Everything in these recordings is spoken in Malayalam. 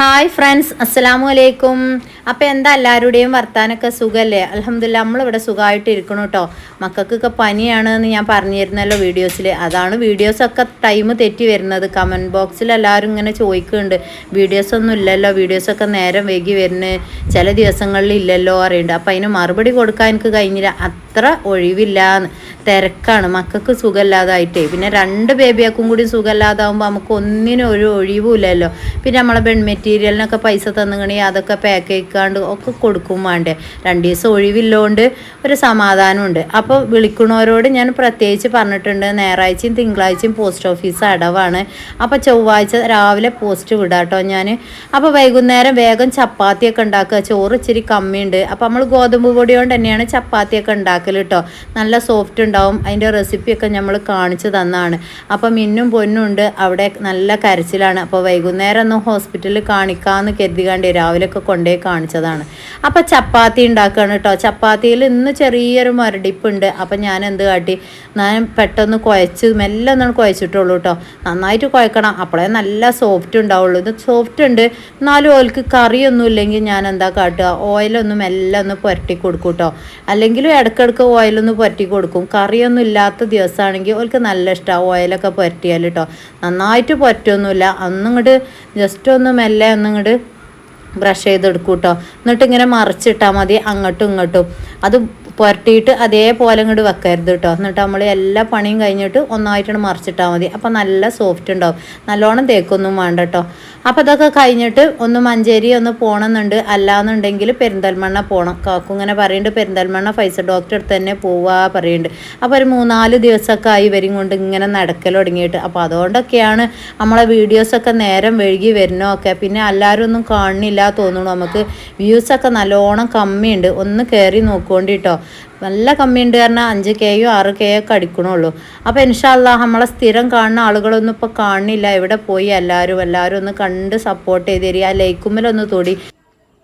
ഹായ് ഫ്രണ്ട്സ് അസ്സലാമു അലൈക്കും അപ്പോൾ എന്താ എല്ലാവരുടെയും വർത്താനൊക്കെ സുഖമല്ലേ അലഹമില്ല നമ്മളിവിടെ സുഖമായിട്ട് ഇരിക്കണം കേട്ടോ മക്കൾക്കൊക്കെ പനിയാണ് എന്ന് ഞാൻ പറഞ്ഞിരുന്നല്ലോ വീഡിയോസിൽ അതാണ് വീഡിയോസൊക്കെ ടൈം തെറ്റി വരുന്നത്. കമന്റ് ബോക്സിൽ എല്ലാവരും ഇങ്ങനെ ചോദിക്കുന്നുണ്ട്. വീഡിയോസൊന്നും ഇല്ലല്ലോ. വീഡിയോസൊക്കെ നേരം വൈകി വരുന്നത്. ചില ദിവസങ്ങളിൽ ഇല്ലല്ലോ അറിയുന്നുണ്ട്. അപ്പോൾ അതിന് മറുപടി കൊടുക്കാൻ എനിക്ക് കഴിഞ്ഞില്ല. അത്ര ഒഴിവില്ലാന്ന്. തിരക്കാണ്. മക്കൾക്ക് സുഖമില്ലാതായിട്ടേ. പിന്നെ രണ്ട് ബേബിയാക്കും കൂടി സുഖമില്ലാതാവുമ്പോൾ നമുക്ക് ഒന്നിനും ഒരു ഒഴിവുമില്ലല്ലോ. പിന്നെ നമ്മളെ ബെഡ് മെറ്റീരിയലിനൊക്കെ പൈസ തന്നുകണി അതൊക്കെ പാക്ക് ചെയ്യിക്കാണ്ട് ഒക്കെ കൊടുക്കും വേണ്ടേ. രണ്ട് ദിവസം ഒഴിവില്ലോണ്ട് ഒരു സമാധാനമുണ്ട്. അപ്പോൾ വിളിക്കുന്നവരോട് ഞാൻ പ്രത്യേകിച്ച് പറഞ്ഞിട്ടുണ്ട്. ഞായറാഴ്ചയും തിങ്കളാഴ്ചയും പോസ്റ്റ് ഓഫീസ് അടവാണ്. അപ്പോൾ ചൊവ്വാഴ്ച രാവിലെ പോസ്റ്റ് വിടാട്ടോ ഞാൻ അപ്പോൾ വൈകുന്നേരം വേഗം ചപ്പാത്തിയൊക്കെ ഉണ്ടാക്കുക. ചോറ് ഇച്ചിരി കമ്മിയുണ്ട്. അപ്പോൾ നമ്മൾ ഗോതമ്പ് പൊടിയോണ്ട് തന്നെയാണ് ചപ്പാത്തിയൊക്കെ ഉണ്ടാക്കൽ കേട്ടോ നല്ല സോഫ്റ്റ് ഉണ്ടാവും. അതിന്റെ റെസിപ്പിയൊക്കെ നമ്മൾ കാണിച്ചു തന്നാണ്. അപ്പം മിന്നും പൊന്നുണ്ട് അവിടെ നല്ല കരച്ചിലാണ്. അപ്പോൾ വൈകുന്നേരം ഒന്ന് ഹോസ്പിറ്റലിൽ കാണിക്കാമെന്ന് കരുതികാണ്ട് രാവിലെയൊക്കെ കൊണ്ടുപോയി കാണിച്ചതാണ്. അപ്പോൾ ചപ്പാത്തി ഉണ്ടാക്കുകയാണ് കേട്ടോ ചപ്പാത്തിയിൽ ഇന്ന് ചെറിയൊരു മരടിപ്പുണ്ട്. അപ്പം ഞാൻ എന്ത് കാട്ടി? ഞാൻ പെട്ടെന്ന് കുഴച്ച് മെല്ലെ ഒന്നാണ് കുഴച്ചിട്ടുള്ളൂ കേട്ടോ നന്നായിട്ട് കുഴക്കണം. അപ്പോഴേ നല്ല സോഫ്റ്റ് ഉണ്ടാവുള്ളൂ. ഇത് സോഫ്റ്റ് ഉണ്ട്. എന്നാലും ഓൽക്ക് കറിയൊന്നും ഇല്ലെങ്കിൽ ഞാൻ എന്താ കാട്ടുക ഓയിലൊന്നും മെല്ലെ ഒന്ന് പുരട്ടി കൊടുക്കും കേട്ടോ അല്ലെങ്കിലും ഇടയ്ക്കിടയ്ക്ക് ഓയിലൊന്ന് പുരട്ടി കൊടുക്കും. കറിയൊന്നും ഇല്ലാത്ത ദിവസമാണെങ്കിൽ ഓൽക്ക് നല്ല ഇഷ്ടമാണ് ഓയിലൊക്കെ പുരട്ടിയാൽ കേട്ടോ നന്നായിട്ട് പുരറ്റൊന്നുമില്ല അന്നിങ്ങോട്ട് ജസ്റ്റ് ഒന്ന് മെല്ലെ ഒന്നിങ്ങോട്ട് ബ്രഷ് ചെയ്തെടുക്കും കേട്ടോ എന്നിട്ട് ഇങ്ങനെ മറിച്ചിട്ടാൽ മതി. അങ്ങോട്ടും ഇങ്ങോട്ടും. അത് പുരട്ടിയിട്ട് അതേപോലെ ഇങ്ങോട്ട് വെക്കരുത് കേട്ടോ എന്നിട്ട് നമ്മൾ എല്ലാ പണിയും കഴിഞ്ഞിട്ട് ഒന്നായിട്ടാണ് മറിച്ചിട്ടാൽ മതി. അപ്പോൾ നല്ല സോഫ്റ്റ് ഉണ്ടാവും നല്ലോണം തേക്കൊന്നും വേണ്ട കേട്ടോ അപ്പോൾ അതൊക്കെ കഴിഞ്ഞിട്ട് ഒന്ന് മഞ്ചേരി ഒന്ന് പോകണമെന്നുണ്ട് അല്ലാന്നുണ്ടെങ്കിൽ പെരിന്തൽമണ്ണ പോകണം കാക്കു ഇങ്ങനെ പറയുന്നുണ്ട് പെരിന്തൽമണ്ണ ഫൈസ ഡോക്ടർ അടുത്ത് തന്നെ പോവാ പറയുന്നുണ്ട് അപ്പോൾ ഒരു മൂന്നാൽ ദിവസമൊക്കെ ആയി വരും കൊണ്ട് ഇങ്ങനെ നടക്കൽ തുടങ്ങിയിട്ട്. അപ്പോൾ അതുകൊണ്ടൊക്കെയാണ് നമ്മളെ വീഡിയോസൊക്കെ നേരം വഴുകി വരുന്നതൊക്കെ. പിന്നെ എല്ലാവരും ഒന്നും കാണുന്നില്ല തോന്നുന്നു നമുക്ക് വ്യൂസൊക്കെ നല്ലോണം കമ്മിയുണ്ട്. ഒന്ന് കയറി നോക്കുകൊണ്ടിട്ടോ നല്ല കമ്മിയുണ്ട് കാരണം അഞ്ച് കെയോ ആറ് കെയോ ഒക്കെ അടിക്കണുള്ളൂ. അപ്പോൾ ഇൻഷാല്ല നമ്മളെ സ്ഥിരം കാണുന്ന ആളുകളൊന്നും ഇപ്പോൾ കാണുന്നില്ല എവിടെ പോയി എല്ലാവരും എല്ലാവരും ഒന്ന് കണ്ട് സപ്പോർട്ട് ചെയ്ത് തരിക ആ ലൈക്കുമ്മലൊന്ന് തൊടി.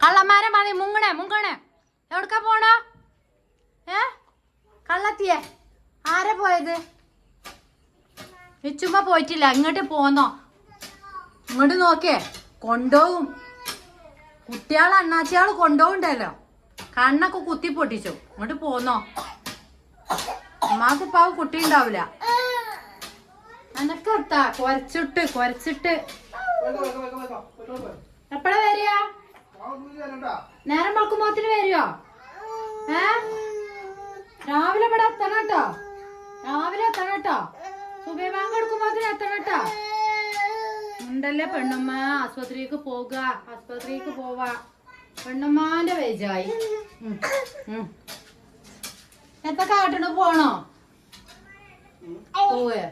കള്ളന്മാരെ മുങ്ങണേ മുങ്ങണേ. പോണോ? പോയിട്ടില്ല. ഇങ്ങോട്ട് പോന്നോ? ഇങ്ങോട്ട് നോക്കേ കൊണ്ടോവും. കുട്ടികൾ അണ്ണാച്ചിയാൾ കൊണ്ടോവുണ്ടല്ലോ. കണ്ണൊക്കെ കുത്തി പൊട്ടിച്ചു. ഇങ്ങോട്ട് പോന്നോ. ഉമ്മാക്കുപ്പാവ് കുട്ടി ഉണ്ടാവില്ല. അനക്കെത്താ കൊരച്ചിട്ട് കൊരച്ചിട്ട്. എപ്പഴാ വരിക? നേരം വെളുക്കുമ്പോത്തിന് വരുവോ? ഏ? രാവിലെ ഇവിടെ എത്തണം കേട്ടോ. രാവിലെ എത്തണം കേട്ടോ. സുബൈ ബാങ്ക് എടുക്കുമ്പോത്തിന് എത്തണം കേട്ടോ. ഉണ്ടല്ലേ പെണ്ണുമ്മ? ആസ്പത്രിക്ക് പോക. ആസ്പത്രിക്ക് പോവാ. പെണ്ണുമ്മാന്റെ വേജായി എത്ര കാട്ടണ പോണോ? പോവേ.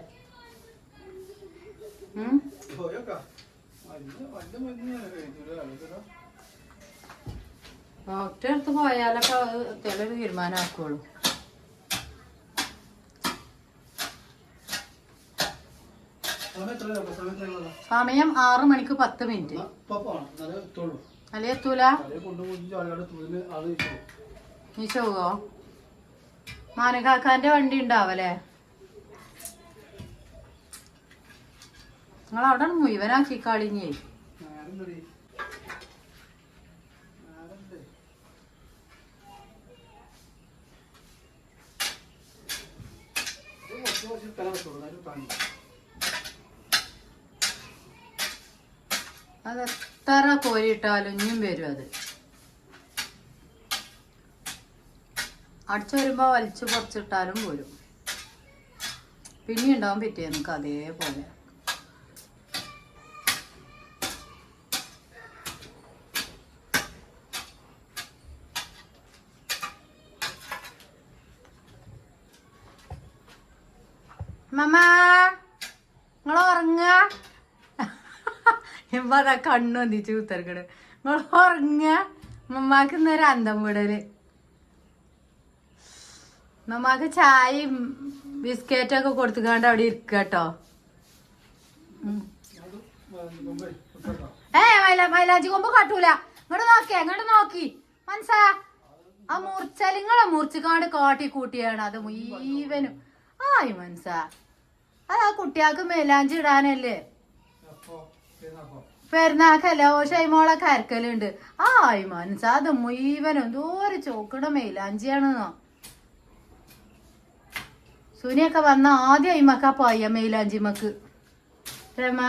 ഡോക്ടറെ അടുത്ത് പോയാലൊക്കെ ചിലര് തീരുമാനമാക്കുള്ളൂ. സമയം ആറ് മണിക്ക് പത്ത് മിനിറ്റ്. അല്ലേ എത്തൂല നീ ചോവോ മാനകാക്കാന്റെ വണ്ടി ഉണ്ടാവല്ലേ? നിങ്ങൾ അവിടെ മുഴുവനാക്കി കളിഞ്ഞേ. അത് എത്ര കോരിയിട്ടാലും ഇനിയും വരും അത്. അടിച്ചു വരുമ്പോ വലിച്ചു പറിച്ചിട്ടാലും പോരും. പിന്നെ ഉണ്ടാവും നമുക്ക് അതേപോലെ. മമ്മ നിങ്ങൾ ഉറങ്ങുക. ഇമ്പതാ കണ്ണു വന്നിച്ച് കുത്തിറക്കണ് നിങ്ങൾ ഉറങ്ങ. മമ്മാക്ക് ഇന്നൊരു അന്തം വിടൽ. മമ്മാക്ക് ചായയും ബിസ്ക്കറ്റൊക്കെ കൊടുത്തുകൊണ്ട് അവിടെ ഇരിക്കുക കേട്ടോ ഏ മൈല മൈലാജി കൊമ്പ് കാട്ടൂല. ഇങ്ങോട്ട് നോക്കിയാ ഇങ്ങോട്ട് നോക്കി. മനസ്സാ. ആ മുറിച്ചലിങ്ങളെ മുറിച്ചുകാണ്ട് കാട്ടി കൂട്ടിയാണ്. അത് മുഴുവനും. ആയി മനസ്സാ. അത് ആ കുട്ടിയാൾക്ക് മേലാഞ്ചി ഇടാനല്ലേ? പെരുന്നാക്കല്ലോ ഷൈമോളൊക്കെ കരക്കലുണ്ട് ആ മനസ്സാ അത് മുഴുവനും എന്തോരം ചോക്കട മെയിലാഞ്ചിയാണെന്നോ സുനിയൊക്കെ വന്ന ആദ്യം അയിമക്ക പോയ മെയിലാഞ്ചിമക്ക് രമ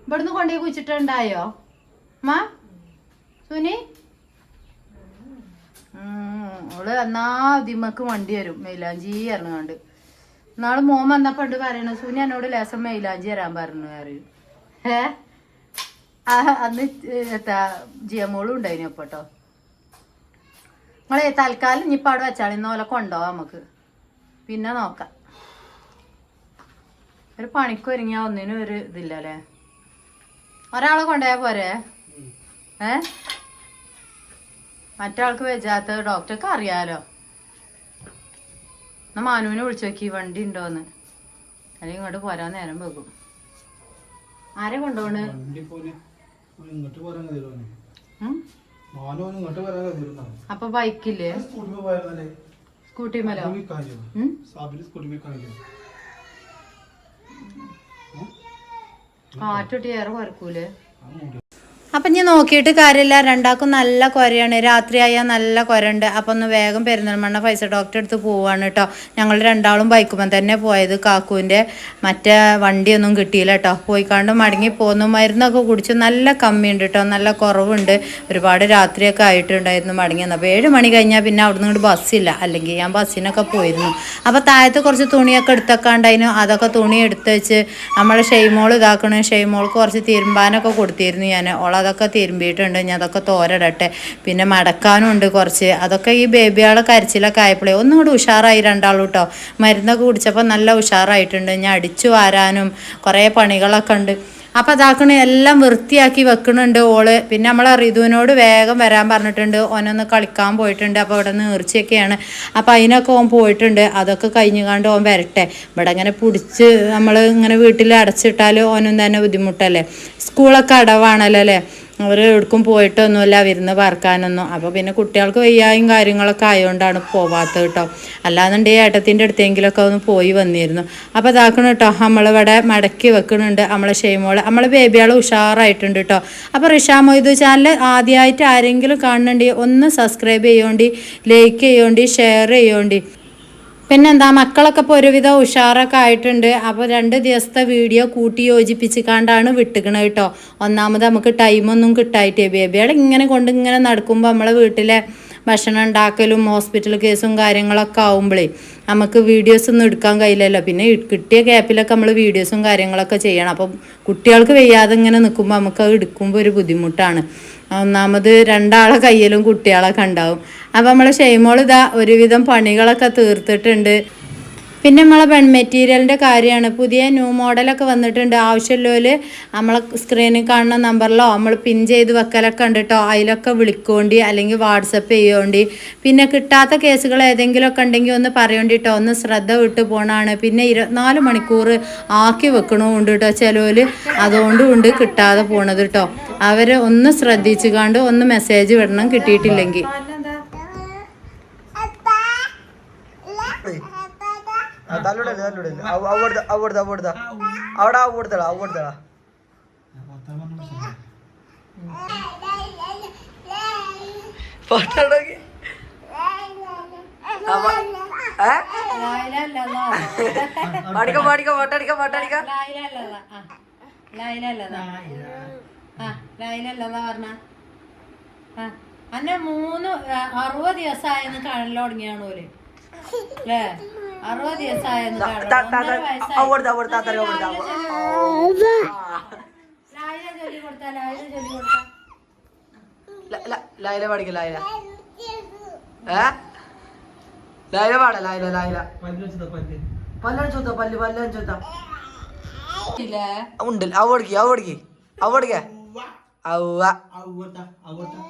ഇവിടുന്ന് കൊണ്ടുപോയി കുച്ചിട്ടുണ്ടായോ മാ സുനി? ഓൾ എന്നാ ദിമക്ക് വണ്ടി വരും. മൈലാഞ്ചി ഇറങ്ങാണ്ട് നാളെ മോൻ വന്നപ്പോണ്ട് പറയണു? സുനി എന്നോട് ലേസം മൈലാഞ്ചി തരാൻ പറഞ്ഞു അറിയൂ ഏ? അന്ന് എത്താ ജിയമോളും ഉണ്ടായിന് അപ്പൊ കേട്ടോ നിങ്ങളെ തൽക്കാലം ഇനിയിപ്പോ അവിടെ വെച്ചാൽ ഇന്നോലെ പോലെ നമുക്ക്. പിന്നെ നോക്കാം. ഒരു പണിക്ക് ഒരുങ്ങിയാ ഒന്നിനും ഒരു ഇതില്ല അല്ലേ ഒരാളെ കൊണ്ടുപോയാ പോരെ? ഏ? മറ്റാൾക്ക് വെച്ചാത്ത ഡോക്ടർക്ക് അറിയാലോ. എന്നാ മാനുവിനെ വിളിച്ചു നോക്കി വണ്ടി ഉണ്ടോന്ന്. അല്ലെങ്കിൽ ഇങ്ങോട്ട് പോരാൻ നേരം വെക്കും ആരെ കൊണ്ടുപോണ് ഇങ്ങോട്ട് പോരാൻ? മോനോ ഇങ്ങോട്ട് വരാൻ അപ്പൊ ബൈക്കില്ലേ? സ്കൂട്ടി പോയാലേ സ്കൂട്ടി മേലോ? സ്കൂട്ടി കാറ്റൊട്ടി ഏറെ മൂടി. അപ്പം ഞാൻ നോക്കിയിട്ട് കാര്യമില്ല. രണ്ടാൾക്കും നല്ല കുരയാണ്. രാത്രിയായാൽ നല്ല കുരണ്ട് അപ്പം ഒന്ന് വേഗം പെരുന്തൽമണ്ണ പൈസ ഡോക്ടറെ അടുത്ത് പോവാണ് കേട്ടോ ഞങ്ങൾ രണ്ടാളും ബൈക്കുമ്പോൾ തന്നെ പോയത്. കാക്കുവിന്റെ മറ്റേ വണ്ടിയൊന്നും കിട്ടിയില്ല കേട്ടോ പോയിക്കാണ്ട് മടങ്ങി പോന്നു. മരുന്നൊക്കെ കുടിച്ച് നല്ല കമ്മിയുണ്ട് കേട്ടോ നല്ല കുറവുണ്ട്. ഒരുപാട് രാത്രിയൊക്കെ ആയിട്ടുണ്ടായിരുന്നു മടങ്ങി അപ്പോൾ ഏഴ് മണി കഴിഞ്ഞാൽ പിന്നെ അവിടെ ഇങ്ങോട്ട് ബസ്സില്ല അല്ലെങ്കിൽ ഞാൻ ബസ്സിനൊക്കെ പോയിരുന്നു. അപ്പോൾ താഴത്ത് കുറച്ച് തുണിയൊക്കെ എടുത്തൊക്കെ അതൊക്കെ തുണി എടുത്ത് വെച്ച് നമ്മളെ ഷെയ്മോൾ ഇതാക്കണ. ഷെയ്മോൾക്ക് കുറച്ച് തീരുമാനമൊക്കെ കൊടുത്തിരുന്നു ഞാൻ ഓളതൊക്കെ തിരുമ്പിയിട്ടുണ്ട് ഞാൻ അതൊക്കെ തോരടട്ടെ. പിന്നെ മടക്കാനും ഉണ്ട് കുറച്ച്. അതൊക്കെ ഈ ബേബിയാളെ കരച്ചിലൊക്കെ ആയപ്പോഴേ ഒന്നും കൂടി ഉഷാറായി രണ്ടാളും കേട്ടോ. മരുന്നൊക്കെ കുടിച്ചപ്പോൾ നല്ല ഉഷാറായിട്ടുണ്ട്. ഞാൻ അടിച്ചു വാരാനും കുറേ പണികളൊക്കെ ഉണ്ട്. അപ്പം അതാക്കണ എല്ലാം വൃത്തിയാക്കി വെക്കണുണ്ട് ഓൾ. പിന്നെ നമ്മൾ റിതുവിനോട് വേഗം വരാൻ പറഞ്ഞിട്ടുണ്ട്. ഓനൊന്ന് കളിക്കാൻ പോയിട്ടുണ്ട്. അപ്പോൾ ഇവിടെ നേർച്ചയൊക്കെയാണ്. അപ്പം അതിനൊക്കെ ഓൻ പോയിട്ടുണ്ട്. അതൊക്കെ കഴിഞ്ഞ് കണ്ട് ഓൻ വരട്ടെ. ഇവിടെ അങ്ങനെ പിടിച്ച് നമ്മൾ ഇങ്ങനെ വീട്ടിൽ അടച്ചിട്ടാൽ ഓനും തന്നെ ബുദ്ധിമുട്ടല്ലേ? സ്കൂളൊക്കെ അടവാണല്ലോ അല്ലേ? അവർ എവിടേക്കും പോയിട്ടൊന്നുമില്ല വിരുന്ന് പറക്കാനൊന്നും അപ്പോൾ പിന്നെ കുട്ടികൾക്ക് വയ്യായും കാര്യങ്ങളൊക്കെ ആയതുകൊണ്ടാണ് പോവാത്തത് കേട്ടോ അല്ലാന്നുണ്ടെങ്കിൽ ഏട്ടത്തിന്റെ അടുത്തെങ്കിലൊക്കെ ഒന്ന് പോയി വന്നിരുന്നു. അപ്പോൾ ഇതാക്കണം കേട്ടോ നമ്മളിവിടെ മടക്കി വെക്കുന്നുണ്ട് നമ്മളെ ഷെയ്മോൾ. നമ്മളെ ബേബിയാൾ ഉഷാറായിട്ടുണ്ട് കേട്ടോ അപ്പോൾ റിഷാ മൊയ്തു ചാനൽ ആദ്യമായിട്ട് ആരെങ്കിലും കാണുന്നുണ്ടെങ്കിൽ ഒന്ന് സബ്സ്ക്രൈബ് ചെയ്യോണ്ടി ലൈക്ക് ചെയ്യോണ്ടി ഷെയർ ചെയ്യോണ്ടി. പിന്നെന്താ മക്കളൊക്കെ ഇപ്പോൾ ഒരുവിധം ഉഷാറൊക്കെ ആയിട്ടുണ്ട്. അപ്പോൾ രണ്ട് ദിവസത്തെ വീഡിയോ കൂട്ടി യോജിപ്പിച്ച് കണ്ടാണ് വിട്ടുക്കണത് കേട്ടോ. ഒന്നാമത് നമുക്ക് ടൈമൊന്നും കിട്ടായിട്ടേ ബേബിയുടെ ഇങ്ങനെ കൊണ്ട് ഇങ്ങനെ നടക്കുമ്പോൾ നമ്മളെ വീട്ടിലെ ഭക്ഷണം ഉണ്ടാക്കലും ഹോസ്പിറ്റൽ കേസും കാര്യങ്ങളൊക്കെ ആവുമ്പോഴേ നമുക്ക് വീഡിയോസ് ഒന്നും എടുക്കാൻ കഴിയില്ലല്ലോ. പിന്നെ കിട്ടിയ ഗ്യാപ്പിലൊക്കെ നമ്മൾ വീഡിയോസും കാര്യങ്ങളൊക്കെ ചെയ്യണം. അപ്പം കുട്ടികൾക്ക് വയ്യാതെ ഇങ്ങനെ നിൽക്കുമ്പോൾ നമുക്ക് അത് എടുക്കുമ്പോൾ ഒരു ബുദ്ധിമുട്ടാണ്. ഒന്നാമത് രണ്ടാളെ കയ്യിലും കുട്ടികളൊക്കെ ഉണ്ടാവും. അപ്പം നമ്മൾ ഷെയ്മോൾ ഇതാ ഒരുവിധം പണികളൊക്കെ തീർത്തിട്ടുണ്ട്. പിന്നെ നമ്മളെ പെൺ മെറ്റീരിയലിന്റെ കാര്യമാണ്. പുതിയ ന്യൂ മോഡലൊക്കെ വന്നിട്ടുണ്ട്. ആവശ്യമുള്ളവർ നമ്മളെ സ്ക്രീനിൽ കാണുന്ന നമ്പറിലോ നമ്മൾ പിൻ ചെയ്ത് വെക്കലൊക്കെ ഉണ്ട് കേട്ടോ അതിലൊക്കെ വിളിക്കോണ്ടി അല്ലെങ്കിൽ വാട്സപ്പ് ചെയ്യോണ്ടി. പിന്നെ കിട്ടാത്ത കേസുകൾ ഏതെങ്കിലുമൊക്കെ ഉണ്ടെങ്കിൽ ഒന്ന് പറയേണ്ടി കേട്ടോ ഒന്ന് ശ്രദ്ധ വിട്ട് പോണാണ്. പിന്നെ ഇരുപത്തിനാല് മണിക്കൂർ ആക്കി വെക്കണമുണ്ട് കേട്ടോ ചിലവർ അതുകൊണ്ടും ഉണ്ട് കിട്ടാതെ പോണത് കേട്ടോ അവർ ഒന്ന് ശ്രദ്ധിച്ചു കണ്ട് ഒന്ന് മെസ്സേജ് വിടണം കിട്ടിയിട്ടില്ലെങ്കിൽ. തല്ലുടല്ലേ തല്ലുടല്ലേ അവിടുത്തെ അവിടുത്തെ അവിടുത്തെ അവിടെ അവിടുത്തടാ അവിടുത്തടാ ഫോട്ടോടൊക്കെ പാടിക്ക പാടിക്ക ഫോട്ടോ അടിക്ക അന്നെ മൂന്ന് അറുപത് ദിവസമായെന്ന് കടലിൽ തുടങ്ങിയാണ് അല്ലേ അറുപത് ദിവസമായെന്ന് അവിടുത്തെ അവിടുത്തെ അത്ര അവിടുത്തെ ലൈല പാടിക്ക ലൈല ഏ? ലൈല പാട ലൈല ലൈല പല്ലാണ് ചോത്ത പല്ല് പല്ലാണ് ചോത്ത. ഇല്ലേ? ഉണ്ട് അവിടേക്ക് അവിടേക്ക് അവിടേക്ക് അവിടുത്തെ അവിടുത്തെ